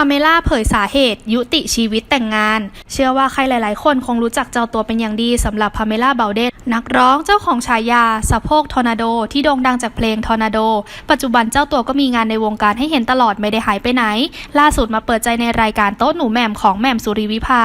าเมล่าเผยสาเหตุ ยุติชีวิตแต่งงาน เชื่อว่าใครหลาย ๆ คนคงรู้จักเจ้าตัวเป็นอย่างดีสำหรับพาเมล่าเบลเดนนักร้องเจ้าของฉายาสะโพกทอร์นาโดที่โด่งดังจากเพลงทอร์นาโด ปัจจุบันเจ้าตัวก็มีงานในวงการให้เห็นตลอดไม่ได้หายไปไหน ล่าสุดมาเปิดใจในรายการโต๊ะหนูแหม่มของแหม่มสุริวิภา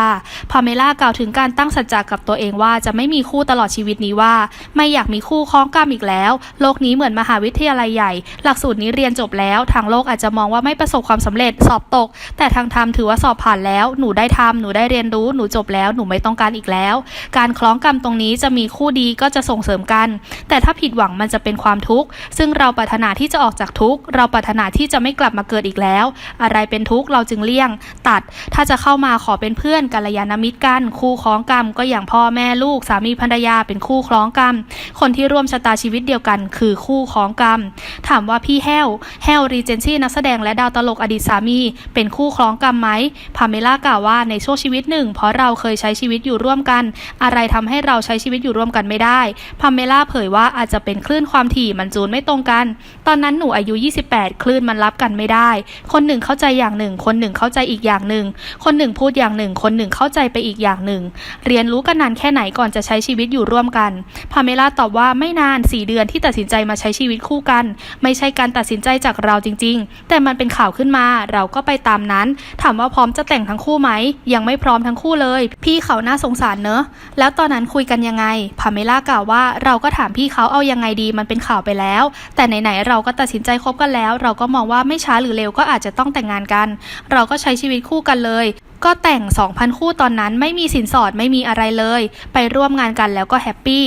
พาเมล่ากล่าวถึงการตั้งสัจจะกับตัวเองว่าจะไม่มีคู่ตลอดชีวิตนี้ว่า ไม่อยากมีคู่คล้องกรรมอีกแล้ว โลกนี้เหมือนมหาวิทยาลัยใหญ่ หลักสูตรนี้เรียนจบแล้ว ทางโลกอาจจะมองว่าไม่ประสบความสำเร็จสอบตกแต่ทางธรรมถือว่าสอบผ่านแล้ว หนูได้ทำหนูได้เรียนรู้ หนูจบแล้ว หนูไม่ต้องการอีกแล้ว การคล้องกรรมตรงนี้จะมีคู่ดีก็จะส่งเสริมกัน แต่ถ้าผิดหวังมันจะเป็นความทุกข์ ซึ่งเราปรารถนาที่จะออกจากทุกข์ เราปรารถนาที่จะไม่กลับมาเกิดอีกแล้ว อะไรเป็นทุกข์เราจึงเลี่ยง ตัด ถ้าจะเข้ามาขอเป็นเพื่อนกัลยาณมิตรกัน คู่คล้องกรรมก็อย่างพ่อแม่ลูกสามีภรรยาเป็นคู่คล้องกรรม คนที่ร่วมชะตาชีวิตเดียวกัน คือคู่คล้องกรรม ถามว่าพี่แห้วแห้วรีเจนซี่นักแสดงและดาวตลกอดีตสามีเป็นคู่คล้องกรรมไหม พาเมล่ากล่าวว่าในช่วงชีวิตหนึ่ง เพราะเราเคยใช้ชีวิตอยู่ร่วมกัน อะไรทำให้เราใช้ชีวิตอยู่ร่วมกันไม่ได้ พาเมล่าเผยว่าอาจจะเป็นคลื่นความถี่มันจูนไม่ตรงกัน ตอนนั้นหนูอายุ 28 คลื่นมันรับกันไม่ได้ คนหนึ่งเข้าใจอย่างหนึ่ง คนหนึ่งเข้าใจอีกอย่างหนึ่ง คนหนึ่งพูดอย่างหนึ่ง คนหนึ่งเข้าใจไปอีกอย่างหนึ่ง เรียนรู้กันนานแค่ไหนก่อนจะใช้ชีวิตอยู่ร่วมกัน พาเมล่าตอบว่าไม่นาน 4 เดือนที่ตัดสินใจมาใช้ชีวิตคู่กัน ไม่ใช่การตัดสินใจจากเราจริง ๆ แต่มันเป็นข่าวขึ้นมา เราก็ไปตามนั้น ถามว่าพร้อมจะแต่งทั้งคู่ไหม ยังไม่พร้อมทั้งคู่เลย พี่เขาน่าสงสารเนอะ แล้วตอนนั้นคุยกันยังไง พาเมล่ากล่าวว่าเราก็ถามพี่เขาเอายังไงดีมันเป็นข่าวไปแล้ว แต่ไหนๆเราก็ตัดสินใจคบกันแล้ว เราก็มองว่าไม่ช้าหรือเร็วก็อาจจะต้องแต่งงานกัน เราก็ใช้ชีวิตคู่กันเลย ก็แต่ง 2,000 คู่ตอนนั้นไม่มีสินสอดไม่มีอะไรเลย ไปร่วมงานกันแล้วก็แฮปปี้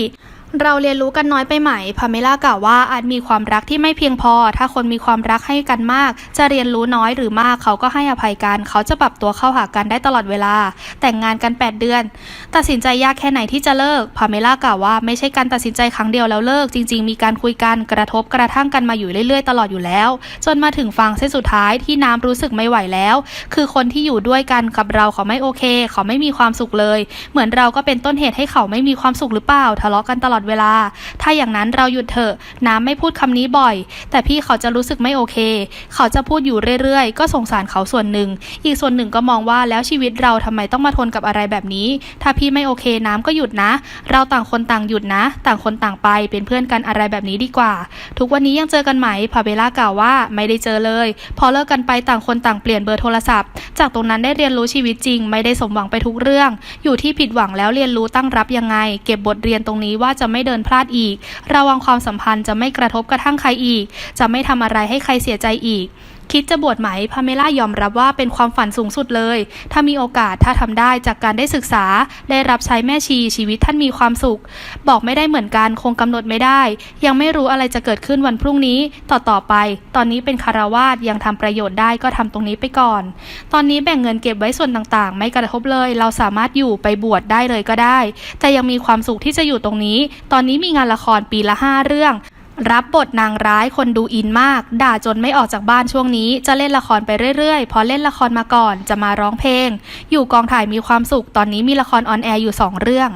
เราเรียนรู้กันน้อยไปไหม พาเมล่ากล่าวว่าอาจมีความรักที่ไม่เพียงพอ ถ้าคนมีความรักให้กันมาก จะเรียนรู้น้อยหรือมาก เขาก็ให้อภัยกัน เขาจะปรับตัวเข้าหากันได้ตลอดเวลา แต่งงานกัน 8 เดือน ตัดสินใจยากแค่ไหนที่จะเลิก พาเมล่ากล่าวว่าไม่ใช่การตัดสินใจครั้งเดียวแล้วเลิก จริง ๆ มีการคุยกัน กระทบกระทั่งกันมาอยู่เรื่อยๆ ตลอดอยู่แล้ว จนมาถึงฟังเส้นสุดท้ายที่น้ำรู้สึกไม่ไหวแล้ว คือคนที่อยู่ด้วยกันกับเราเขาไม่โอเค เขาไม่มีความสุขเลย เหมือนเราก็เป็นต้นเหตุให้เขาไม่มีความสุขหรือเปล่า ทะเลาะกันตลอดเวลา ถ้าอย่างนั้นเราหยุดเถอะ น้ำไม่พูดคำนี้บ่อย แต่พี่เขาจะรู้สึกไม่โอเค เขาจะพูดอยู่เรื่อยๆ ก็สงสารเขาส่วนหนึ่ง อีกส่วนหนึ่งก็มองว่าแล้วชีวิตเราทำไมต้องมาทนกับอะไรแบบนี้ ถ้าพี่ไม่โอเคน้ำก็หยุดนะ เราต่างคนต่างหยุดนะ ต่างคนต่างไป เป็นเพื่อนกันอะไรแบบนี้ดีกว่า ทุกวันนี้ยังเจอกันไหม พาเบล่ากล่าวว่าไม่ได้เจอเลย พอเลิกกันไปต่างคนต่างเปลี่ยนเบอร์โทรศัพท์ จากตรงนั้นได้เรียนรู้ชีวิตจริง ไม่ได้สมหวังไปทุกเรื่อง อยู่ที่ผิดหวังแล้วเรียนรู้ตั้งรับยังไง เก็บบทเรียนตรงนี้ว่าจะไม่เดินพลาดอีก ระวังความสัมพันธ์จะไม่กระทบกระทั่งใครอีก จะไม่ทำอะไรให้ใครเสียใจอีก คิดจะบวชไหมพาเมล่ายอมรับว่าเป็นความฝันสูงสุดเลย ถ้ามีโอกาสถ้าทำได้จากการได้ศึกษา ได้รับใช้แม่ชีชีวิตท่านมีความสุข บอกไม่ได้เหมือนกันคงกำหนดไม่ได้ ยังไม่รู้อะไรจะเกิดขึ้นวันพรุ่งนี้ต่อต่อไป ตอนนี้เป็นคารวาสยังทำประโยชน์ได้ก็ทำตรงนี้ไปก่อน ตอนนี้แบ่งเงินเก็บไว้ส่วนต่างๆ ไม่กระทบเลย เราสามารถอยู่ไปบวชได้เลยก็ได้ แต่ยังมีความสุขที่จะอยู่ตรงนี้ ตอนนี้มีงานละครปีละห้าเรื่อง รับบทนางร้ายคนดูอินมาก ด่าจนไม่ออกจากบ้านช่วงนี้ จะเล่นละครไปเรื่อยๆ พอเล่นละครมาก่อนจะมาร้องเพลง อยู่กองถ่ายมีความสุขตอนนี้มีละครออนแอร์อยู่สองเรื่อง